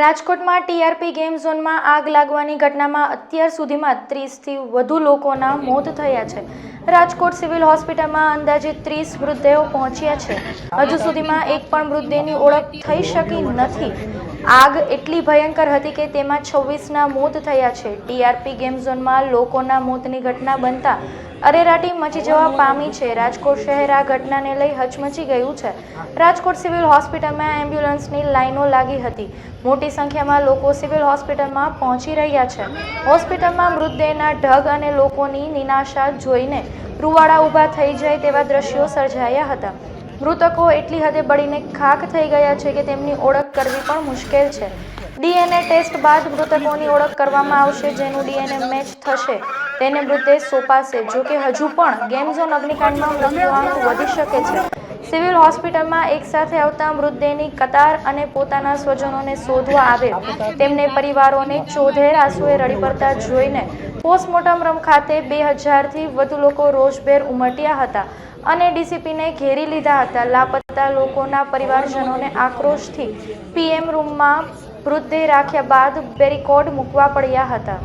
રાજકોટમાં TRP game ઝોનમાં આગ લાગવાની ઘટનામાં અત્યાર સુધીમાં ત્રીસથી વધુ લોકોના મોત થયા છે. રાજકોટ સિવિલ હોસ્પિટલમાં અંદાજે ત્રીસ મૃતદેહો પહોંચ્યા છે. હજુ સુધીમાં એક પણ મૃતદેહની ઓળખ થઈ શકી નથી. આગ એટલી ભયંકર હતી કે તેમાં છવ્વીસના મોત થયા છે. ટીઆરપી ગેમ ઝોનમાં લોકોના મોતની ઘટના બનતા અરેરાટી મચી જવા પામી છે. રાજકોટ શહેર આ ઘટનાને લઈ હચમચી ગયું છે. રાજકોટ સિવિલ હોસ્પિટલમાં એમ્બ્યુલન્સની લાઈનો લાગી હતી. મોટી સંખ્યામાં લોકો સિવિલ હોસ્પિટલમાં પહોંચી રહ્યા છે. હોસ્પિટલમાં મૃતદેહના ઢગ અને લોકોની નિનાશા જોઈને રૂવાડા ઊભા થઈ જાય તેવા દ્રશ્યો સર્જાયા હતા. મૃતકો એટલી હદે બળીને ખાખ થઈ ગયા છે કે તેમની ઓળખ કરવી પણ મુશ્કેલ છે. ડીએનએ ટેસ્ટ બાદ મૃતકોની ઓળખ કરવામાં આવશે, જેનું ડીએનએ મેચ થશે. તેને મૃતદેહ સોંપાશે, જો કે હજુ પણ ગેમ ઝોન અગ્નિકાંડમાં મૃત્યુઆંક વધી શકે છે. સિવિલ હોસ્પિટલમાં એકસાથે આવતા મૃતદેહની કતાર અને પોતાના સ્વજનોને શોધવા આવે. તેમને પરિવારોને ચોધેર આંસુએ રડી પડતા જોઈને પોસ્ટમોર્ટમ રમ ખાતે બે હજારથી વધુ લોકો રોષભેર ઉમટ્યા હતા અને ડીસીપીને ઘેરી લીધા હતા. લાપતા લોકોના પરિવારજનોને આક્રોશથી પીએમ રૂમમાં મૃતદેહ રાખ્યા બાદ બેરીકોડ મૂકવા પડ્યા હતા.